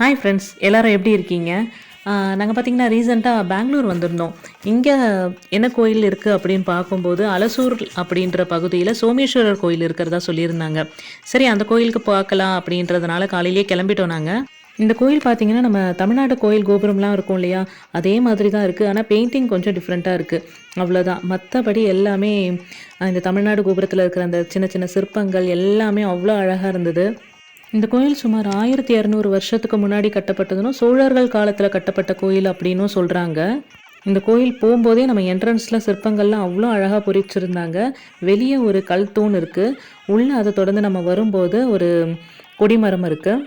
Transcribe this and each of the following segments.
Hi friends எல்லோரும் எப்படி இருக்கீங்க? நாங்கள் பார்த்தீங்கன்னா ரீசெண்டாக பெங்களூர் வந்திருந்தோம். இங்கே என்ன கோயில் இருக்குது அப்படின்னு பார்க்கும்போது அலசூர் அப்படின்ற பகுதியில் சோமேஸ்வரர் கோயில் இருக்கிறதா சொல்லியிருந்தாங்க. சரி அந்த கோயிலுக்கு பார்க்கலாம் அப்படின்றதுனால காலையிலேயே கிளம்பிட்டோம் நாங்கள் இந்த கோயில் பார்த்தீங்கன்னா நம்ம தமிழ்நாடு கோயில் கோபுரம்லாம் இருக்கும் இல்லையா? அதே மாதிரி தான் இருக்குது ஆனால் பெயிண்டிங் கொஞ்சம் டிஃப்ரெண்ட்டாக இருக்குது அவ்வளோதான் மற்றபடி எல்லாமே இந்த தமிழ்நாடு கோபுரத்தில் இருக்கிற அந்த சின்ன சின்ன சிற்பங்கள் எல்லாமே அவ்வளோ அழகாக இருந்தது. இந்த கோயில் சுமார் ஆயிரத்தி இரநூறு வருஷத்துக்கு முன்னாடி கட்டப்பட்டதுன்னு சோழர்கள் காலத்தில் கட்டப்பட்ட கோயில் அப்படின்னும் சொல்கிறாங்க இந்த கோயில் போகும்போதே நம்ம என்ட்ரன்ஸில் சிற்பங்கள்லாம் அவ்வளோ அழகாக பொறிச்சிருந்தாங்க. வெளியே ஒரு கல் தூண் இருக்குது உள்ளே அதை தொடர்ந்து நம்ம வரும்போது ஒரு கொடிமரம் இருக்குது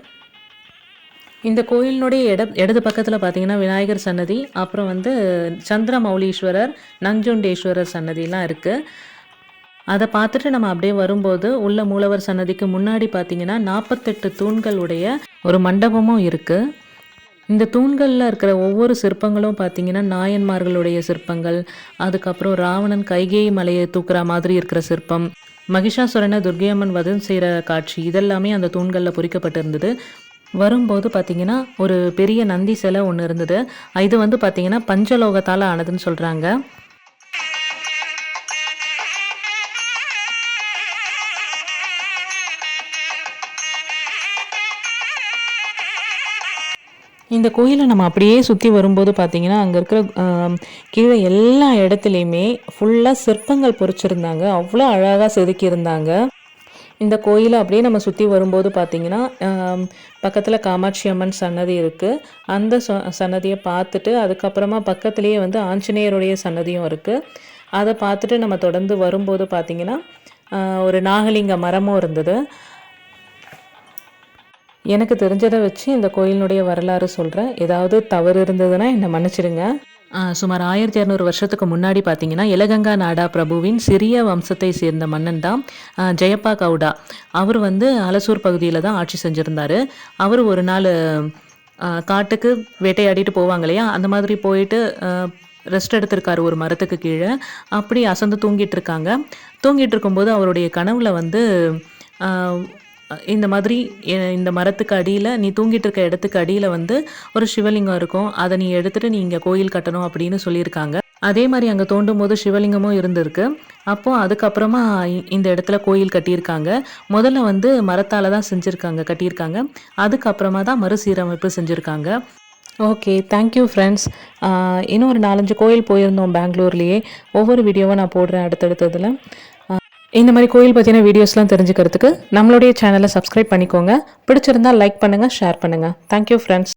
இந்த கோயிலினுடைய இட இடது பக்கத்தில் பார்த்தீங்கன்னா விநாயகர் சன்னதி அப்புறம் வந்து சந்திரமௌலீஸ்வரர் நஞ்சுண்டேஸ்வரர் சன்னதிலாம் இருக்குது அதை பார்த்துட்டு நம்ம அப்படியே வரும்போது உள்ள மூலவர் சன்னதிக்கு முன்னாடி பார்த்தீங்கன்னா நாற்பத்தெட்டு தூண்களுடைய ஒரு மண்டபமும் இருக்குது இந்த தூண்களில் இருக்கிற ஒவ்வொரு சிற்பங்களும் பார்த்தீங்கன்னா நாயன்மார்களுடைய சிற்பங்கள் அதுக்கப்புறம் ராவணன் கைகேயி மலையை தூக்குற மாதிரி இருக்கிற சிற்பம் மகிஷாசுரனை துர்கையம்மன் வதம் செய்கிற காட்சி இதெல்லாமே அந்த தூண்களில் பொறிக்கப்பட்டிருந்தது. வரும்போது பார்த்தீங்கன்னா ஒரு பெரிய நந்தி சிலை ஒன்று இருந்தது. இது வந்து பார்த்தீங்கன்னா பஞ்சலோகத்தால் ஆனதுன்னு சொல்கிறாங்க இந்த கோயிலை நம்ம அப்படியே சுற்றி வரும்போது பார்த்தீங்கன்னா அங்கே இருக்கிற கீழே எல்லா இடத்துலையுமே ஃபுல்லாக சிற்பங்கள் பொறிச்சிருந்தாங்க. அவ்வளோ அழகாக செதுக்கியிருந்தாங்க. இந்த கோயிலை அப்படியே நம்ம சுற்றி வரும்போது பார்த்தீங்கன்னா பக்கத்தில் காமாட்சி அம்மன் சன்னதி இருக்குது அந்த சன்னதியை பார்த்துட்டு அதுக்கப்புறமா பக்கத்துலேயே வந்து ஆஞ்சநேயருடைய சன்னதியும் இருக்குது அதை பார்த்துட்டு நம்ம தொடர்ந்து வரும்போது பார்த்தீங்கன்னா ஒரு நாகலிங்க மரமும் இருந்தது. எனக்கு தெரிஞ்சதை வச்சு இந்த கோயிலினுடைய வரலாறு சொல்கிறேன் ஏதாவது தவறு இருந்ததுன்னா என்னை மன்னிச்சிடுங்க. சுமார் ஆயிரத்தி இரநூறு வருஷத்துக்கு முன்னாடி பார்த்தீங்கன்னா இலகங்கா நாடா பிரபுவின் சிறிய வம்சத்தை சேர்ந்த மன்னன் தான் ஜெயப்பா கவுடா. அவர் வந்து அலசூர் பகுதியில் தான் ஆட்சி செஞ்சுருந்தாரு. அவர் ஒரு நாள் காட்டுக்கு வேட்டையாடிட்டு போவாங்க இல்லையா? அந்த மாதிரி போயிட்டு ரெஸ்ட் எடுத்திருக்காரு ஒரு மரத்துக்கு கீழே. அப்படி அசந்து தூங்கிட்டு இருக்காங்க. தூங்கிட்டு இருக்கும்போது அவருடைய கனவுல வந்து இந்த மாதிரி இந்த மரத்துக்கு அடியில் நீ தூங்கிட்டு இருக்க இடத்துக்கு அடியில் வந்து ஒரு சிவலிங்கம் இருக்கும். அதை நீ எடுத்துகிட்டு நீ இங்கே கோயில் கட்டணும் அப்படின்னு சொல்லியிருக்காங்க. அதே மாதிரி அங்கே தோண்டும் போது சிவலிங்கமும் இருந்திருக்கு. அப்போ அதுக்கப்புறமா இ- இந்த இடத்துல கோயில் கட்டியிருக்காங்க. முதல்ல வந்து மரத்தால் தான் செஞ்சுருக்காங்க கட்டியிருக்காங்க. அதுக்கப்புறமா தான் மறுசீரமைப்பு செஞ்சுருக்காங்க. ஓகே தேங்க்யூ ஃப்ரெண்ட்ஸ் இன்னும் ஒரு நாலஞ்சு கோயில் போயிருந்தோம் பெங்களூர்லேயே. ஒவ்வொரு வீடியோவும் நான் போடுறேன் அடுத்தடுத்ததில். இந்த மாதிரி கோயில் பற்றின வீடியோஸ்லாம் தெரிஞ்சுக்கிறதுக்கு நம்மளுடைய சேனலை சப்ஸ்கிரைப் பண்ணிக்கோங்க. பிடிச்சிருந்தா லைக் பண்ணுங்கள் ஷேர் பண்ணுங்கள் தேங்க்யூ ஃப்ரெண்ட்ஸ்